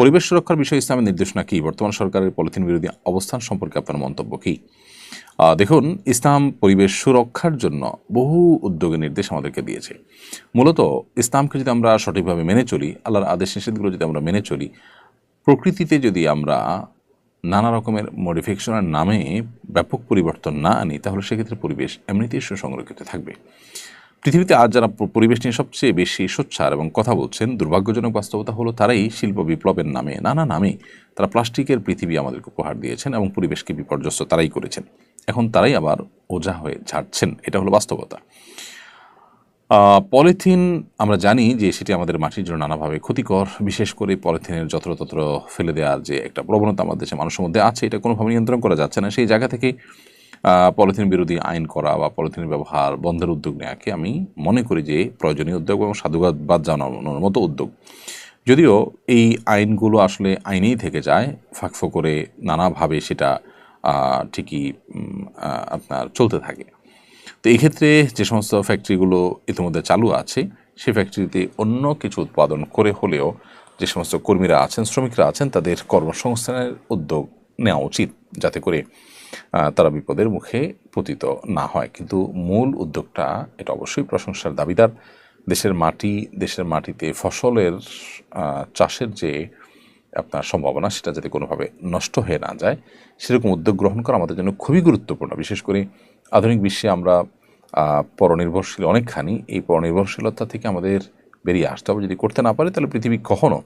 পরিবেশ সুরক্ষার বিষয়ে ইসলামের নির্দেশনা কি? বর্তমান সরকারের পলিথিন বিরোধী অবস্থান সম্পর্কে আপনার মন্তব্য কি? দেখুন, ইসলাম পরিবেশ সুরক্ষার জন্য বহু উদ্যোগের নির্দেশ আমাদেরকে দিয়েছে। মূলত ইসলামকে যদি আমরা সঠিকভাবে মেনে চলি, আল্লাহর আদেশ নিষেধগুলো যদি আমরা মেনে চলি, প্রকৃতিতে যদি আমরা নানা রকমের মডিফিকেশনের নামে ব্যাপক পরিবর্তন না আনি, তাহলে সেক্ষেত্রে পরিবেশ এমনিতেই সুসংরক্ষিত থাকবে। পৃথিবীতে আজ যারা পরিবেশ নিয়ে সবচেয়ে বেশি সোচ্চার এবং কথা বলছেন, দুর্ভাগ্যজনক বাস্তবতা হলো তারাই শিল্প বিপ্লবের নামে, নানা নামে তারা প্লাস্টিকের পৃথিবী আমাদেরকে উপহার দিয়েছেন এবং পরিবেশকে বিপর্যস্ত তারাই করেছেন। এখন তারাই আবার ওঝা হয়ে ঝাড়ছেন, এটা হলো বাস্তবতা। পলিথিন, আমরা জানি যে সেটি আমাদের মাটির জন্য নানাভাবে ক্ষতিকর, বিশেষ করে পলিথিনের যত্রতত্র ফেলে দেওয়ার যে একটা প্রবণতা আমাদের দেশে মানুষের মধ্যে আছে, এটা কোনোভাবে নিয়ন্ত্রণ করা যাচ্ছে না। সেই জায়গা থেকে পলিথিন বিরোধী আইন করা বা পলিথিনের ব্যবহার বন্ধের উদ্যোগ নেওয়াকে আমি মনে করি যে প্রয়োজনীয় উদ্যোগ এবং সাধুবাদ জানানোর মতো উদ্যোগ। যদিও এই আইনগুলো আসলে আইনেই থেকে যায়, ফাঁকফো করে নানাভাবে সেটা ঠিকই আপনার চলতে থাকে। তো এই ক্ষেত্রে যে সমস্ত ফ্যাক্টরিগুলো ইতিমধ্যে চালু আছে, সেই ফ্যাক্টরিতে অন্য কিছু উৎপাদন করে হলেও যে সমস্ত কর্মীরা আছেন, শ্রমিকরা আছেন, তাদের কর্মসংস্থানের উদ্যোগ নেওয়া উচিত। যাতে করে তারা বিপদের মুখে পতিত না হয়। কিন্তু মূল উদ্যোগটা এটা অবশ্যই প্রশংসার দাবিদার। দেশের মাটি, দেশের মাটিতে ফসলের চাষের যে আপনার সম্ভাবনা, সেটা যাতে কোনোভাবে নষ্ট হয়ে না যায়, সেরকম উদ্যোগ গ্রহণ করা আমাদের জন্য খুবই গুরুত্বপূর্ণ। বিশেষ করে আধুনিক বিশ্বে আমরা পরনির্ভরশীল অনেকখানি। এই পরনির্ভরশীলতা থেকে আমাদের বেরিয়ে আসতে হবে। যদি করতে না পারি, তাহলে পৃথিবী কখনও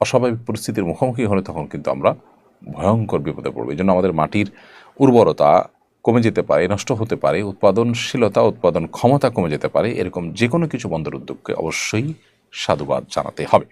অস্বাভাবিক পরিস্থিতির মুখোমুখি হলে তখন কিন্তু আমরা ভয়ঙ্কর বিপদে পড়বে। এই জন্য আমাদের মাটির উর্বরতা কমে যেতে পারে, নষ্ট হতে পারে, উৎপাদনশীলতা, উৎপাদন ক্ষমতা কমে যেতে পারে, এরকম যে কোনো কিছু বন্দর উদ্যোগকে অবশ্যই সাধুবাদ জানাতে হবে।